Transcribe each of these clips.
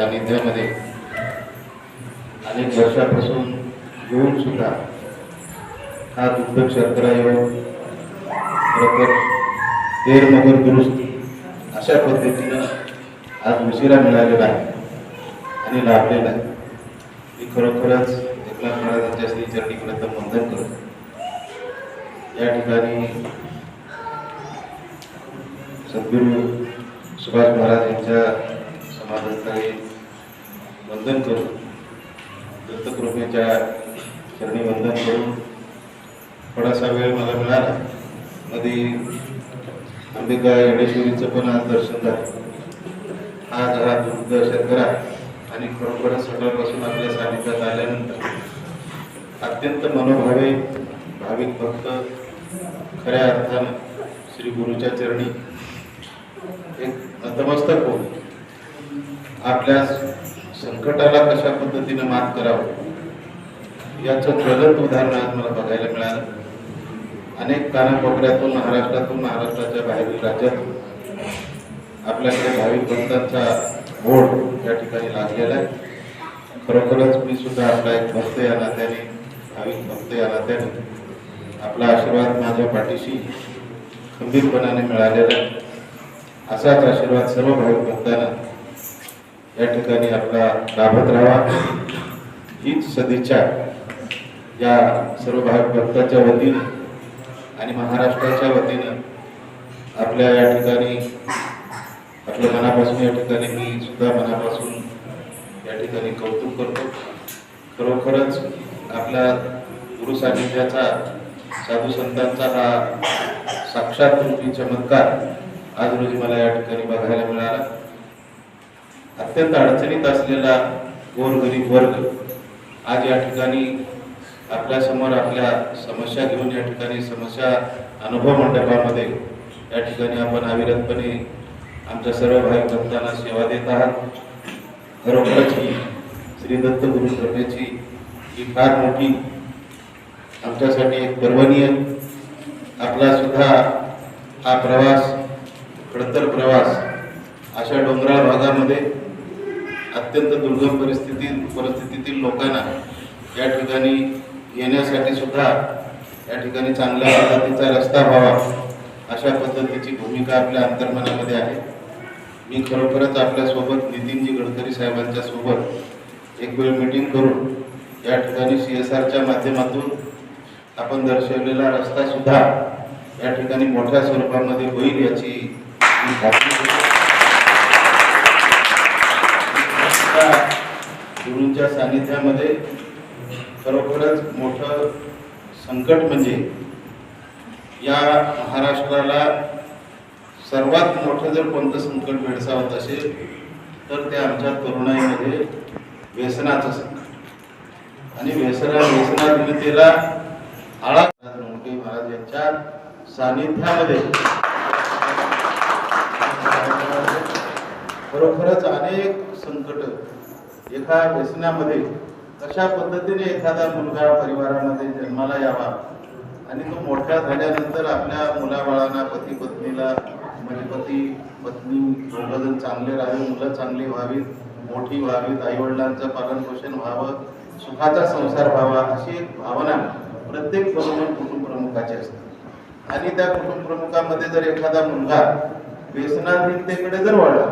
सानिध्यामध्ये अनेक वर्षापासून येऊन सुद्धा हा दुग्ध शर्करा योग दुरुस्ती अशा पद्धतीनं आज उशिरा मिळालेला आहे आणि लाभलेला आहे. मी खरोखरच एकनाथ महाराजांच्या श्री चरणीपर्यंत वंदन करतो. या ठिकाणी सद्गुरू सुभाष महाराज यांच्या समाधानस्थळी वंदन करून दत्तकृपेच्या चरणी वंदन करून थोडासा वेळ मला मिळाला. मध्ये अंबिका येडेश्वरीचं पण आज दर्शन झालं. आज हा दुर्दर्शन करा आणि खरोखरच सकाळपासून आपल्या सानिध्यात आल्यानंतर अत्यंत मनोभावे भाविक भक्त खऱ्या अर्थानं श्री गुरुच्या चरणी एक नतमस्तक होऊन आपल्या संकटाला कशा पद्धतीनं मात करावं? याचं प्रगत उदाहरण आज मला बघायला मिळालं. अनेक कानाकोपऱ्यातून महाराष्ट्रातून महाराष्ट्राच्या बाहेरील राज्यातून आपल्याकडे भाविक भक्तांचा ओढ या ठिकाणी लागलेला आहे. खरोखरच मी सुद्धा आपला एक भक्त या नात्याने भाविक भक्त या नात्याने आपला आशीर्वाद माझ्या पाठीशी खंबीरपणाने मिळालेला आहे. असाच आशीर्वाद सर्व भाविक भक्तांना या ठिकाणी आपला लाभत राहावा हीच सदिच्छा या सर्व भाविक भक्ताच्या वतीनं आणि महाराष्ट्राच्या वतीनं आपल्या या ठिकाणी आपल्या मनापासून या ठिकाणी मी सुद्धा मनापासून या ठिकाणी कौतुक करतो. खरोखरच आपल्या गुरु सानिध्याचा साधू संतांचा हा साक्षात रूपी चमत्कार आज रोजी मला या ठिकाणी बघायला मिळाला. अत्यंत अडचणीत असलेला गोरगरीब वर्ग आज या ठिकाणी आपल्यासमोर आपल्या समस्या घेऊन या ठिकाणी समस्या अनुभव मंडपामध्ये या ठिकाणी आपण अविरतपणे आमच्या सर्व भाई भक्तांना सेवा देत आहात. खरोखरच ही श्री दत्त गुरु कृपेची ही फार मोठी आमच्यासाठी एक पर्वणीय. आपला सुद्धा हा प्रवास खडतर प्रवास अशा डोंगराळ भागामध्ये अत्यंत दुर्गम परिस्थितीत परिस्थितीतील लोकांना या ठिकाणी येण्यासाठी सुद्धा या ठिकाणी चांगल्या पद्धतीचा रस्ता व्हावा अशा पद्धतीची भूमिका आपल्या अंतर्मनामध्ये आहे. मी खरोखरच आपल्यासोबत नितीनजी गडकरी साहेबांच्या सोबत एक वेळ मीटिंग करून या ठिकाणी सी एस आरच्या माध्यमातून आपण दर्शवलेला रस्ता सुद्धा या ठिकाणी मोठ्या स्वरूपामध्ये होईल याची खात्री करतो. त्या गुरूंच्या सानिध्यामध्ये खरोखरच मोठं संकट म्हणजे या महाराष्ट्राला सर्वात मोठं जर कोणतं संकट भेडसावत असेल तर ते आमच्या तरुणाईमध्ये व्यसनाचं संकट. आणि व्यसना व्यसनाधीनतेला आळा मोठे महाराज यांच्या सानिध्यामध्ये. खरोखरच अनेक संकट एका व्यसनामध्ये कशा पद्धतीने एखादा मुलगा परिवारामध्ये जन्माला यावा आणि तो मोठा झाल्यानंतर आपल्या मुलाबाळांना पती पत्नीला म्हणजे पती पत्नी दोघंजण चांगले राहावे मुलं चांगली व्हावीत मोठी व्हावीत आईवडिलांचं पालन पोषण व्हावं सुखाचा संसार व्हावा अशी एक भावना प्रत्येक बरोबर कुटुंब प्रमुखाची असते. आणि त्या कुटुंब प्रमुखामध्ये जर एखादा मुलगा व्यसनाधीनतेकडे जर वळला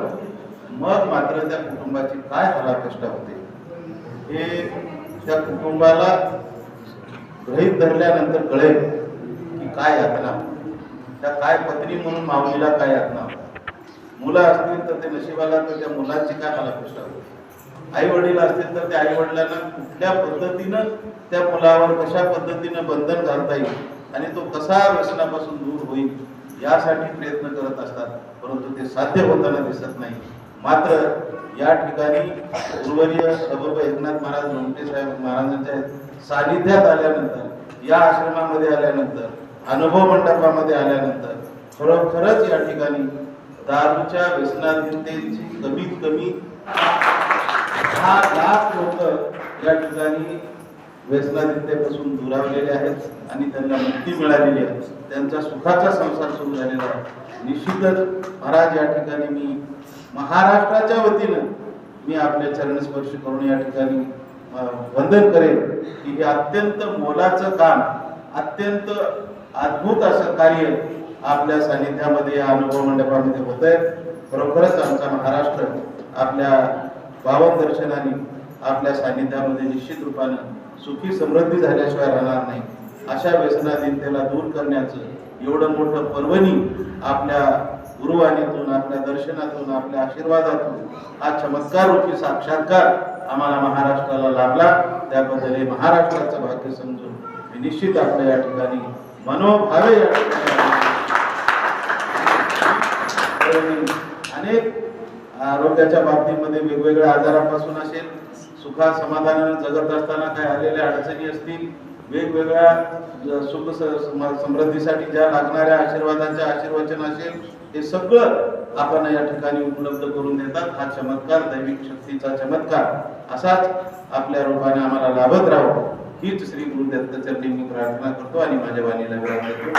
मग मात्र त्या कुटुंबाची काय हलाकष्ट होते? हे त्या कुटुंबाला गृहीत धरल्यानंतर कळेल की काय यातना. त्या काय पत्नी म्हणून माऊलीला काय यातना? मुलं असतील तर ते नशिबाला तर त्या मुलांची काय हलाकष्ट होते? आई वडील असतील तर त्या आई वडिलांना कुठल्या पद्धतीनं त्या मुलावर कशा पद्धतीनं बंधन घालता येईल आणि तो कसा व्यसनापासून दूर होईल यासाठी प्रयत्न करत असतात परंतु ते साध्य होताना दिसत नाही. मात्र या ठिकाणी गुरुवर्य सबब एकनाथ महाराज लोमटे साहेब महाराजांच्या सानिध्यात आल्यानंतर या आश्रमामध्ये आल्यानंतर अनुभव मंडपामध्ये आल्यानंतर खरोखरच या ठिकाणी दारूच्या व्यसनाधीनतेची कमीत कमी दहा लाख लोक या ठिकाणी व्यसनाधीनतेपासून दुरावलेले आहेत आणि त्यांना मुक्ती मिळालेली आहे. त्यांचा सुखाचा संसार सुरू झालेला आहे. निश्चितच महाराज या ठिकाणी मी महाराष्ट्राच्या वतीनं मी आपल्या चरणस्पर्श करून या ठिकाणी वंदन करेन की हे अत्यंत मोलाचं काम अत्यंत अद्भुत असं कार्य आपल्या सानिध्यामध्ये या अनुभव मंडपामध्ये होत आहे. खरोखरच आमचा महाराष्ट्र आपल्या पावन दर्शनाने आपल्या सानिध्यामध्ये निश्चित रूपानं सुखी समृद्धी झाल्याशिवाय राहणार नाही. अशा व्यसनाधीनतेला दूर करण्याचं एवढं मोठं पर्वणी आपल्या गुरुवाणीतून आपल्या दर्शनातून आपल्या आशीर्वादातून हा चमत्कार रूपी साक्षात्कार आम्हाला महाराष्ट्राला लाभला. त्याबद्दल हे महाराष्ट्राचं भाग्य समजून मी निश्चित आपल्या या ठिकाणी मनोभावे या ठिकाणी अनेक आरोग्याच्या बाबतीमध्ये वेगवेगळ्या आजारापासून असेल सुखा समाधानानं जगत असताना काय आलेल्या अडचणी असतील वेगवेगळ्या सुख सम- समृद्धीसाठी ज्या लागणाऱ्या आशीर्वादाच्या आशीर्वचन असेल हे सगळं आपण या ठिकाणी उपलब्ध करून देतात. हा चमत्कार दैविक शक्तीचा चमत्कार. असाच आपल्या रूपाने आम्हाला लाभत राहो हीच श्री गुरुदत्त चरणी मी प्रार्थना करतो आणि माझ्या वाणीला विराम देतो.